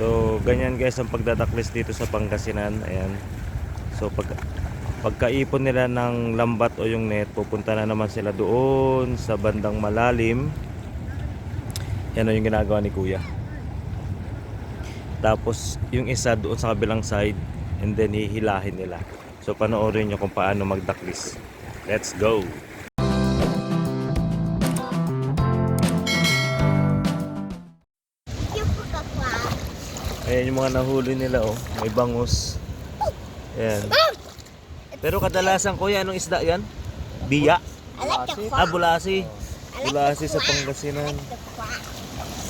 So, ganyan guys ang pagdadaklis dito sa Pangasinan. Ayan. So, pag pagkaipon nila ng lambat o yung net, pupunta na naman sila doon sa bandang malalim. Yan o yung ginagawa ni Kuya. Tapos, yung isa doon sa kabilang side, and then hihilahin nila. So, panoorin nyo kung paano magdaklis. Let's go! Yung mga nahuli nila oh. May bangus. Ayan. Pero kadalasan kuya, anong isda yan? Biya? Ah, bulasi. Bulasi sa. Pangasinan.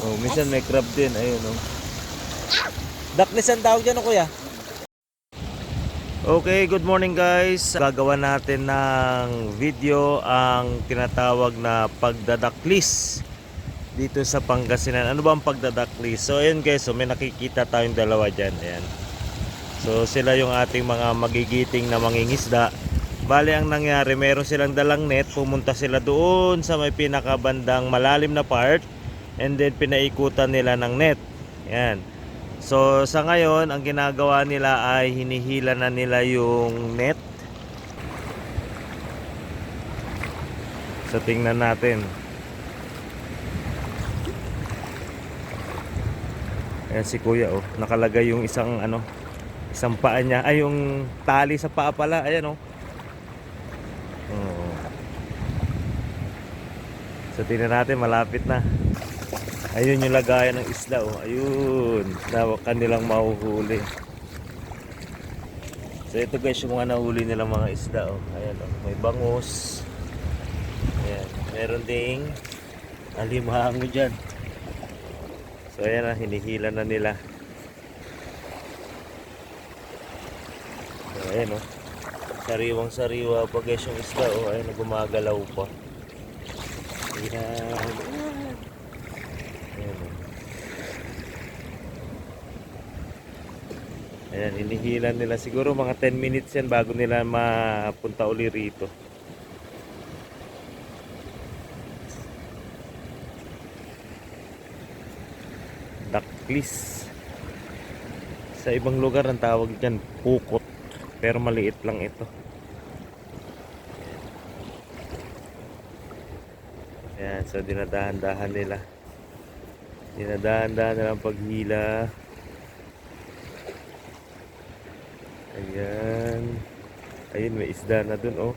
Oh, minsan may crab din. Ayun oh. Daklis ang tawag dyan oh, kuya. Okay, good morning guys. Gagawa natin ng video ang tinatawag na pagdadaklis dito sa Pangasinan. Ano ba ang pagdadaklis? So ayun guys, so may nakikita tayong dalawa dyan. Ayan. So sila yung ating mga magigiting na mangingisda. Bali ang nangyari, meron silang dalang net, pumunta sila doon sa may pinakabandang malalim na part and then pinaikutan nila ng net. Yan. So sa ngayon, ang ginagawa nila ay hinihila na nila yung net. So tingnan natin. Ayan si Kuya oh, nakalagay yung isang ano, isang paa niya, ay yung tali sa paa pala, ayan oh. Oo. So tingnan natin, malapit na. Ayun yung lagayan ng isda oh. Ayun, na kanilang mahuhuli. So ito guys yung mga nahuli nilang mga isda oh. Ayan oh, may bangus. Ayan, meron ding alimango diyan. So ayan na, hinihila na nila. So ayan oh. Sariwang sariwa pa guys yung isda oh. Ayan, gumagalaw pa. Ayan. Ayan, oh. Ayan, hinihilan nila. Siguro mga 10 minutes yan bago nila mapunta uli rito. Daklis. Sa ibang lugar ang tawag dyan, pukot. Pero maliit lang ito. Ayan, so dinadahan-dahan nila. Dinadahan-dahan nila ang paghila. Ayan. Ayun, may isda na dun, oh.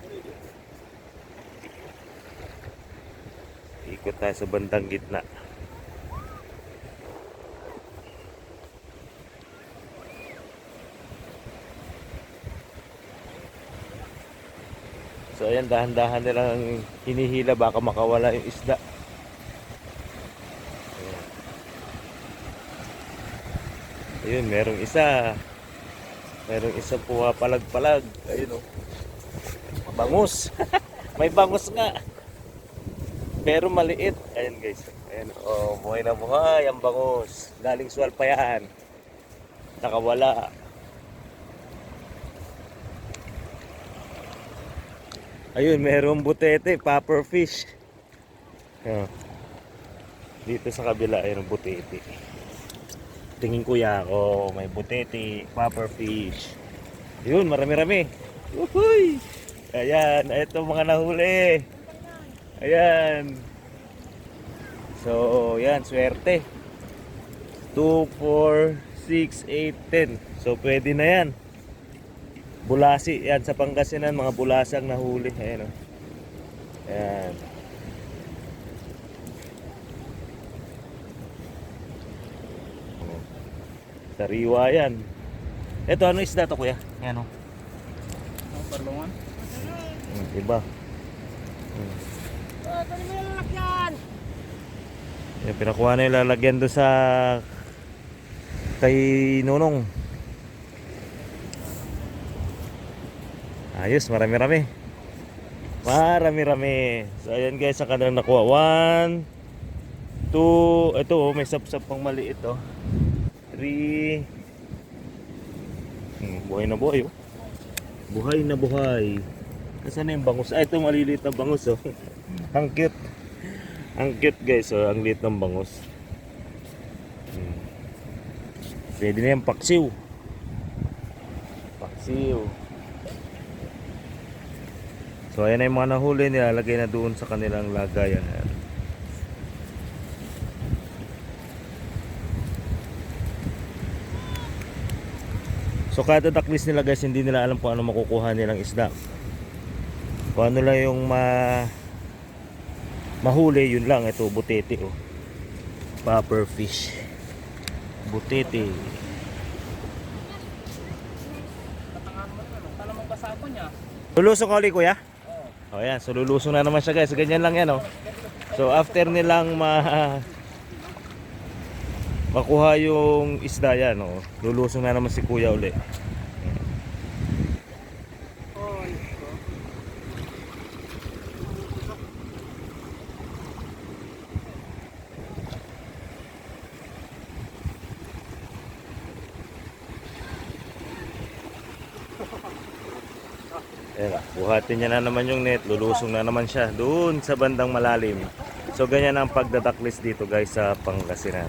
Ikot tayo sa bandang gitna. So ayan, dahan-dahan nilang hinihila baka makawala yung isda. Ayan. Ayun, merong isa. Merong isa pumapalag-palag. Ayun oh. Bangus. May bangus nga. Pero maliit. Ayan guys. Ayan oh, buhay na buhay ang bangus. Galing suwal pa yan. Nakawala. Ayun, merong butete, popper fish. Ayan. Dito sa kabila, ayun, butete. Tingin kuya ako, may butete, popper fish. Yun, marami-rami. Uhuy! Ayan, ito mga nahuli. Ayan. So, yan, swerte. 2, 4, 6, 8, 10. So, pwede na yan. Bulasi, yan sa Pangasinan, mga bulasang nahuli. Ayan o. Ayan. Oh. Sariwa yan. Ito, ano isda to kuya? Ayan o. Ang parlungan. Hmm, iba. Hmm. Oh, yung pinakuha na yung lalagyan doon sa kay Nunong. Ayos, marami-rami. Marami-rami. So, ayan guys, ang kanilang nakuha. One, two, ito oh, may sap-sap pang maliit oh. Three, hmm, buhay na buhay oh. Buhay na buhay. Nasaan na yung bangus? Ah, ito maliliit na bangus oh. ang cute. Ang cute guys, oh, ang liit ng bangus. Hmm. Pwede na yan, paksiw. Paksiw. So ayan na yung mga nahuli, nilalagay na doon sa kanilang lagayan. Ayan. So kada daklis nila guys, hindi nila alam kung ano makukuha nilang isda. Kung ano lang yung ma mahuli, yun lang. Ito, butete oh. Popper fish. Butete. Lulusong ka ulit kuya? Oh yan, so lulusong na naman siya guys. Ganyan lang yan oh. So after nilang ma makuha yung isda yan oh. Lulusong na naman si kuya uli. Ayan, buhatin niya na naman yung net, lulusong na naman siya doon sa bandang malalim. So ganyan ang pagdadaklis dito guys sa Pangasinan.